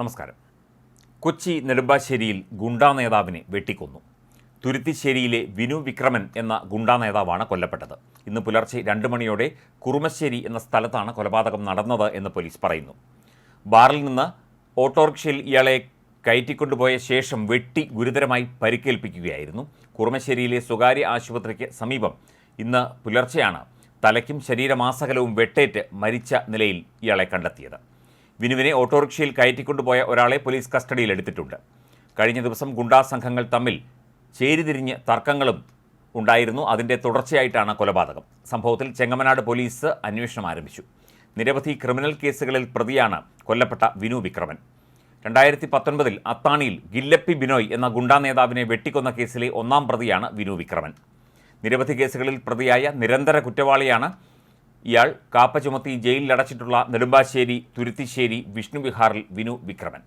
നമസ്കാരം. കൊച്ചി നെടുമ്പാശ്ശേരിയിൽ ഗുണ്ടാ നേതാവിനെ വെട്ടിക്കൊന്നു. തുരുത്തിശ്ശേരിയിലെ വിനു വിക്രമൻ എന്ന ഗുണ്ടാ നേതാവാണ് കൊല്ലപ്പെട്ടത്. ഇന്ന് പുലർച്ചെ രണ്ട് മണിയോടെ കുറുമശ്ശേരി എന്ന സ്ഥലത്താണ് കൊലപാതകം നടന്നത് എന്ന് പോലീസ് പറയുന്നു. ബാറിൽ നിന്ന് ഓട്ടോറിക്ഷയിൽ ഇയാളെ കയറ്റിക്കൊണ്ടുപോയ ശേഷം വെട്ടി ഗുരുതരമായി പരിക്കേൽപ്പിക്കുകയായിരുന്നു. കുറുമശ്ശേരിയിലെ സ്വകാര്യ ആശുപത്രിക്ക് സമീപം ഇന്ന് പുലർച്ചെയാണ് തലയ്ക്കും ശരീരമാസകലവും വെട്ടേറ്റ് മരിച്ച നിലയിൽ ഇയാളെ കണ്ടെത്തിയത്. വിനുവിനെ ഓട്ടോറിക്ഷയിൽ കയറ്റിക്കൊണ്ടുപോയ ഒരാളെ പോലീസ് കസ്റ്റഡിയിലെടുത്തിട്ടുണ്ട് കഴിഞ്ഞ ദിവസം ഗുണ്ടാ സംഘങ്ങൾ തമ്മിൽ ചേരിതിരിഞ്ഞ് തർക്കങ്ങളും ഉണ്ടായിരുന്നു. അതിന്റെ തുടർച്ചയായിട്ടാണ് കൊലപാതകം. സംഭവത്തിൽ ചെങ്ങമനാട് പോലീസ് അന്വേഷണം ആരംഭിച്ചു. നിരവധി ക്രിമിനൽ കേസുകളിൽ പ്രതിയാണ് കൊല്ലപ്പെട്ട വിനു വിക്രമൻ. രണ്ടായിരത്തി പത്തൊൻപതിൽ അത്താണിയിൽ ഗില്ലപ്പി ബിനോയ് എന്ന ഗുണ്ടാ നേതാവിനെ വെട്ടിക്കൊന്ന കേസിലെ ഒന്നാം പ്രതിയാണ് വിനു വിക്രമൻ. നിരവധി കേസുകളിൽ പ്രതിയായ നിരന്തര കുറ്റവാളിയാണ് ഇയാൾ കാപ്പ ചുമത്തി ജയിലിലടച്ചിട്ടുള്ള നെടുമ്പാശ്ശേരി തുരുത്തിശ്ശേരി വിഷ്ണുവിഹാറിൽ വിനു വിക്രമൻ.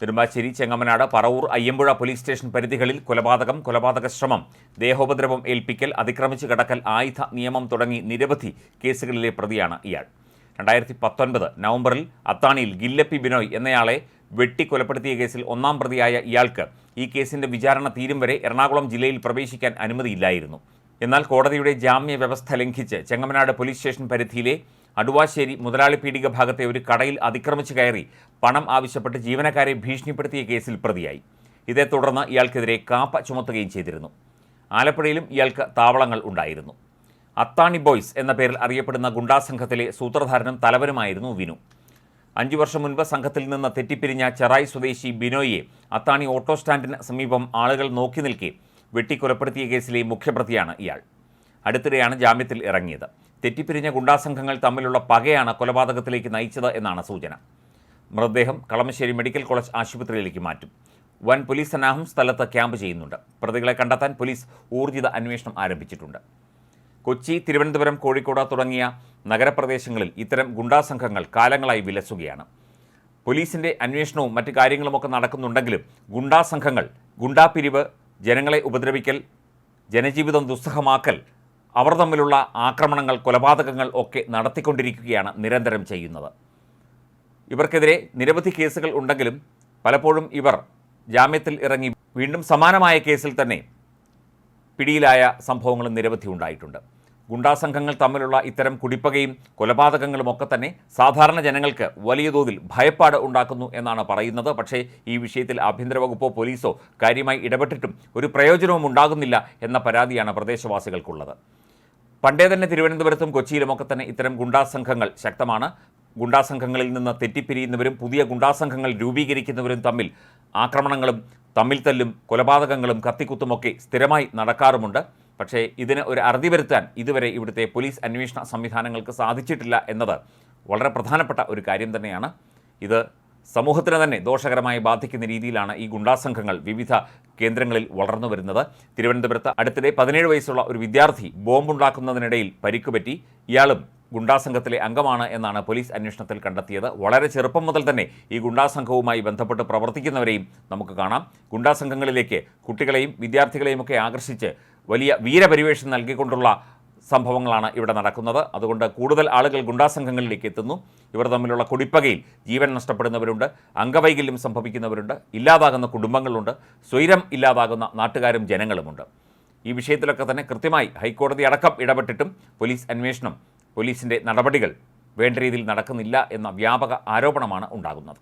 നെടുമ്പാശ്ശേരി ചെങ്ങമനാട് പറവൂർ അയ്യമ്പുഴ പോലീസ് സ്റ്റേഷൻ പരിധികളിൽ കൊലപാതകം കൊലപാതക ശ്രമം ദേഹോപദ്രവം ഏൽപ്പിക്കൽ അതിക്രമിച്ച് കടക്കൽ ആയുധ നിയമം തുടങ്ങി നിരവധി കേസുകളിലെ പ്രതിയാണ് ഇയാൾ. രണ്ടായിരത്തി പത്തൊൻപത് നവംബറിൽ അത്താണിയിൽ ഗില്ലപ്പി ബിനോയ് എന്നയാളെ വെട്ടിക്കൊലപ്പെടുത്തിയ കേസിൽ ഒന്നാം പ്രതിയായ ഇയാൾക്ക് ഈ കേസിന്റെ വിചാരണ തീരും വരെ എറണാകുളം ജില്ലയിൽ പ്രവേശിക്കാൻ അനുമതിയില്ലായിരുന്നു. എന്നാൽ കോടതിയുടെ ജാമ്യ വ്യവസ്ഥ ലംഘിച്ച് ചെങ്ങമനാട് പോലീസ് സ്റ്റേഷൻ പരിധിയിലെ അടുവാശ്ശേരി മുതലാളി പീടിക ഭാഗത്തെ ഒരു കടയിൽ അതിക്രമിച്ചു കയറി പണം ആവശ്യപ്പെട്ട് ജീവനക്കാരെ ഭീഷണിപ്പെടുത്തിയ കേസിൽ പ്രതിയായി. ഇതേ തുടർന്ന് ഇയാൾക്കെതിരെ കാപ്പ ചുമത്തുകയും ചെയ്തിരുന്നു. ആലപ്പുഴയിലും ഇയാൾക്ക് താവളങ്ങൾ ഉണ്ടായിരുന്നു. അത്താണി ബോയ്സ് എന്ന പേരിൽ അറിയപ്പെടുന്ന ഗുണ്ടാ സംഘത്തിലെ സൂത്രധാരനും തലവനുമായിരുന്നു വിനു. അഞ്ചു വർഷം മുൻപ് സംഘത്തിൽ നിന്ന് തെറ്റിപ്പിരിഞ്ഞ ചെറായി സ്വദേശി ബിനോയിയെ അത്താണി ഓട്ടോ സ്റ്റാൻഡിന് സമീപം ആളുകൾ നോക്കി നിൽക്കെ വെട്ടിക്കൊലപ്പെടുത്തിയ കേസിലെ മുഖ്യപ്രതിയാണ് ഇയാൾ. അടുത്തിടെയാണ് ജാമ്യത്തിൽ ഇറങ്ങിയത്. തെറ്റിപ്പിരിഞ്ഞ ഗുണ്ടാസംഘങ്ങൾ തമ്മിലുള്ള പകയാണ് കൊലപാതകത്തിലേക്ക് നയിച്ചത് എന്നാണ് സൂചന. മൃതദേഹം കളമശ്ശേരി മെഡിക്കൽ കോളേജ് ആശുപത്രിയിലേക്ക് മാറ്റും. വൻ പോലീസ് സന്നാഹം സ്ഥലത്ത് ക്യാമ്പ് ചെയ്യുന്നുണ്ട്. പ്രതികളെ കണ്ടെത്താൻ പോലീസ് ഊർജിത അന്വേഷണം ആരംഭിച്ചിട്ടുണ്ട്. കൊച്ചി തിരുവനന്തപുരം കോഴിക്കോട് തുടങ്ങിയ നഗരപ്രദേശങ്ങളിൽ ഇത്തരം ഗുണ്ടാസംഘങ്ങൾ കാലങ്ങളായി വിലസുകയാണ്. പോലീസിന്റെ അന്വേഷണവും മറ്റു കാര്യങ്ങളുമൊക്കെ നടക്കുന്നുണ്ടെങ്കിലും ഗുണ്ടാസംഘങ്ങൾ ഗുണ്ടാപിരിവ് ജനങ്ങളെ ഉപദ്രവിക്കൽ ജനജീവിതം ദുസ്സഹമാക്കൽ അവർ തമ്മിലുള്ള ആക്രമണങ്ങൾ കൊലപാതകങ്ങൾ ഒക്കെ നടത്തിക്കൊണ്ടിരിക്കുകയാണ് നിരന്തരം ചെയ്യുന്നത്. ഇവർക്കെതിരെ നിരവധി കേസുകൾ ഉണ്ടെങ്കിലും പലപ്പോഴും ഇവർ ജാമ്യത്തിൽ ഇറങ്ങി വീണ്ടും സമാനമായ കേസിൽ തന്നെ പിടിയിലായ സംഭവങ്ങളും നിരവധി ഉണ്ടായിട്ടുണ്ട്. ഗുണ്ടാസംഘങ്ങൾ തമ്മിലുള്ള ഇത്തരം കുടിപ്പകയും കൊലപാതകങ്ങളും ഒക്കെ തന്നെ സാധാരണ ജനങ്ങൾക്ക് വലിയ തോതിൽ ഭയപ്പാട് ഉണ്ടാക്കുന്നു എന്നാണ് പറയുന്നത്. പക്ഷേ ഈ വിഷയത്തിൽ ആഭ്യന്തര വകുപ്പോ പോലീസോ കാര്യമായി ഇടപെട്ടിട്ടും ഒരു പ്രയോജനവും ഉണ്ടാകുന്നില്ല എന്ന പരാതിയാണ് പ്രദേശവാസികൾക്കുള്ളത്. പണ്ടേ തന്നെ തിരുവനന്തപുരത്തും കൊച്ചിയിലുമൊക്കെ തന്നെ ഇത്തരം ഗുണ്ടാസംഘങ്ങൾ ശക്തമാണ്. ഗുണ്ടാസംഘങ്ങളിൽ നിന്ന് തെറ്റിപ്പിരിയുന്നവരും പുതിയ ഗുണ്ടാസംഘങ്ങൾ രൂപീകരിക്കുന്നവരും തമ്മിൽ ആക്രമണങ്ങളും തമ്മിൽ തല്ലും കൊലപാതകങ്ങളും കത്തിക്കുത്തുമൊക്കെ സ്ഥിരമായി നടക്കാറുമുണ്ട്. പക്ഷേ ഇതിന് ഒരു അറുതി വരുത്താൻ ഇതുവരെ ഇവിടുത്തെ പോലീസ് അന്വേഷണ സംവിധാനങ്ങൾക്ക് സാധിച്ചിട്ടില്ല എന്നത് വളരെ പ്രധാനപ്പെട്ട ഒരു കാര്യം തന്നെയാണ്. ഇത് സമൂഹത്തിന് തന്നെ ദോഷകരമായി ബാധിക്കുന്ന രീതിയിലാണ് ഈ ഗുണ്ടാസംഘങ്ങൾ വിവിധ കേന്ദ്രങ്ങളിൽ വളർന്നു വരുന്നത്. തിരുവനന്തപുരത്ത് അടുത്തിടെ പതിനേഴ് വയസ്സുള്ള ഒരു വിദ്യാർത്ഥി ബോംബുണ്ടാക്കുന്നതിനിടയിൽ പരിക്കുപറ്റി. ഇയാളും ഗുണ്ടാസംഘത്തിലെ അംഗമാണ് എന്നാണ് പോലീസ് അന്വേഷണത്തിൽ കണ്ടെത്തിയത്. വളരെ ചെറുപ്പം മുതൽ തന്നെ ഈ ഗുണ്ടാസംഘവുമായി ബന്ധപ്പെട്ട് പ്രവർത്തിക്കുന്നവരെയും നമുക്ക് കാണാം. ഗുണ്ടാസംഘങ്ങളിലേക്ക് കുട്ടികളെയും വിദ്യാർത്ഥികളെയും ഒക്കെ ആകർഷിച്ച് വലിയ വീരപരിവേഷം നൽകിക്കൊണ്ടുള്ള സംഭവങ്ങളാണ് ഇവിടെ നടക്കുന്നത്. അതുകൊണ്ട് കൂടുതൽ ആളുകൾ ഗുണ്ടാസംഘങ്ങളിലേക്ക് എത്തുന്നു. ഇവർ തമ്മിലുള്ള കുടിപ്പകയിൽ ജീവൻ നഷ്ടപ്പെടുന്നവരുണ്ട് അംഗവൈകല്യം സംഭവിക്കുന്നവരുണ്ട് ഇല്ലാതാകുന്ന കുടുംബങ്ങളുണ്ട് സ്വൈരം ഇല്ലാതാകുന്ന നാട്ടുകാരും ജനങ്ങളുമുണ്ട്. ഈ വിഷയത്തിലൊക്കെ തന്നെ കൃത്യമായി ഹൈക്കോടതി അടക്കം ഇടപെട്ടിട്ടും പോലീസ് അന്വേഷണം പോലീസിന്റെ നടപടികൾ വേണ്ട രീതിയിൽ നടക്കുന്നില്ല എന്ന വ്യാപക ആരോപണമാണ് ഉണ്ടാകുന്നത്.